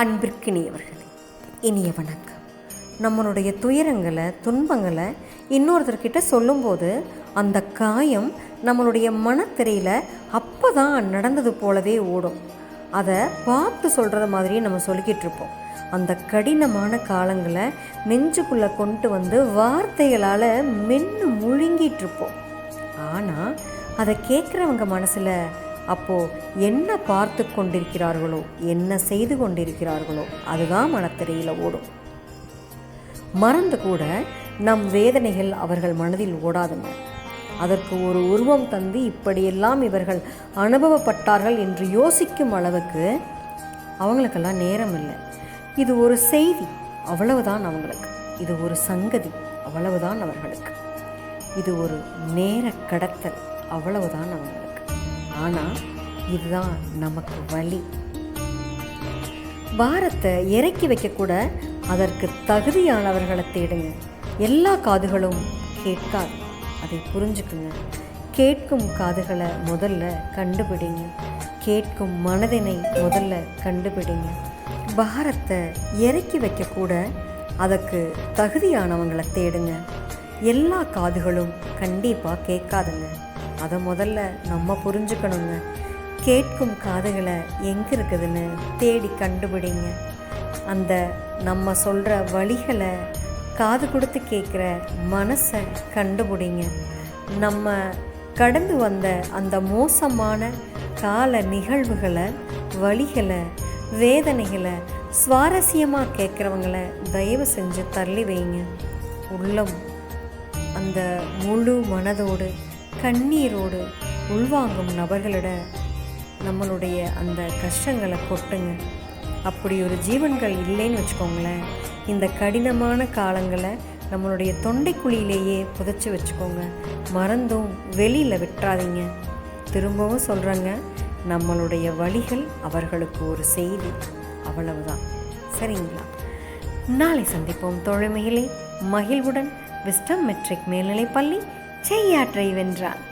அன்பிற்கினியவர்களே இனிய வணக்கம். நம்மளுடைய துயரங்களை துன்பங்களை இன்னொருத்தர்கிட்ட சொல்லும்போது அந்த காயம் நம்மளுடைய மனத்திரையில் அப்போ தான் நடந்தது போலவே ஓடும். அதை பார்த்து சொல்கிறது மாதிரியே நம்ம சொல்லிக்கிட்டு இருப்போம். அந்த கடினமான காலங்களை நெஞ்சுக்குள்ளே கொண்டு வந்து வார்த்தைகளால் மென்று முழுங்கிட்டு இருப்போம். ஆனால் அதை கேட்குறவங்க மனசில் அப்போது என்ன பார்த்து கொண்டிருக்கிறார்களோ என்ன செய்து கொண்டிருக்கிறார்களோ அதுதான் மனத்திரையில் ஓடும். மறந்து கூட நம் வேதனைகள் அவர்கள் மனதில் ஓடாதுங்க அதற்கு ஒரு உருவம் தந்து இப்படியெல்லாம் இவர்கள் அனுபவப்பட்டார்கள் என்று யோசிக்கும் அளவுக்கு அவங்களுக்கெல்லாம் நேரம் இல்லை இது ஒரு செய்தி அவ்வளவுதான் அவங்களுக்கு. இது ஒரு சங்கதி அவ்வளவுதான் அவர்களுக்கு. இது ஒரு நேர கடத்தல் அவ்வளவுதான் அவங்களுக்கு. ஆனால் இதுதான் நமக்கு வழி. பாரத்தை இறக்கி வைக்கக்கூட அதற்கு தகுதியானவர்களை தேடுங்க. எல்லா காதுகளும் கேட்காது. அதை புரிஞ்சுக்குங்க. கேட்கும் காதுகளை முதல்ல கண்டுபிடிங்க. கேட்கும் மனதினை முதல்ல கண்டுபிடிங்க. பாரத்தை இறக்கி வைக்கக்கூட அதற்கு தகுதியானவங்களை தேடுங்க. எல்லா காதுகளும் கண்டிப்பாக கேட்காதுங்க. அதை முதல்ல நம்ம புரிஞ்சுக்கணுங்க. கேட்கும் காதுகளை எங்கே இருக்குதுன்னு தேடி கண்டுபிடிங்க. அந்த நம்ம சொல்கிற வழிகளை காது கொடுத்து கேட்குற மனசை கண்டுபிடிங்க. நம்ம கடந்து வந்த அந்த மோசமான கால நிகழ்வுகளை வழிகளை வேதனைகளை சுவாரஸ்யமாக கேட்குறவங்கள தயவு செஞ்சு தள்ளி வைங்க. உள்ளம் அந்த முழு மனதோடு கண்ணீரோடு உள்வாங்கும் நபர்களிட நம்மளுடைய அந்த கஷ்டங்களை கொட்டுங்க. அப்படி ஒரு ஜீவன்கள் இல்லைன்னு வச்சுக்கோங்களேன். இந்த கடினமான காலங்களை நம்மளுடைய தொண்டைக்குழியிலேயே புதைச்சி வச்சுக்கோங்க. மறந்தும் வெளியில் விட்டுறாதீங்க. திரும்பவும் சொல்கிறேங்க நம்மளுடைய வழிகள் அவர்களுக்கு ஒரு செய்தி. அவ்வளவுதான். சரிங்களா? நாளை சந்திப்போம். தோழமையிலே மகிழ்வுடன். விஸ்டம் மெட்ரிக் மேல்நிலைப்பள்ளி செய்யாற்றை வென்றான்.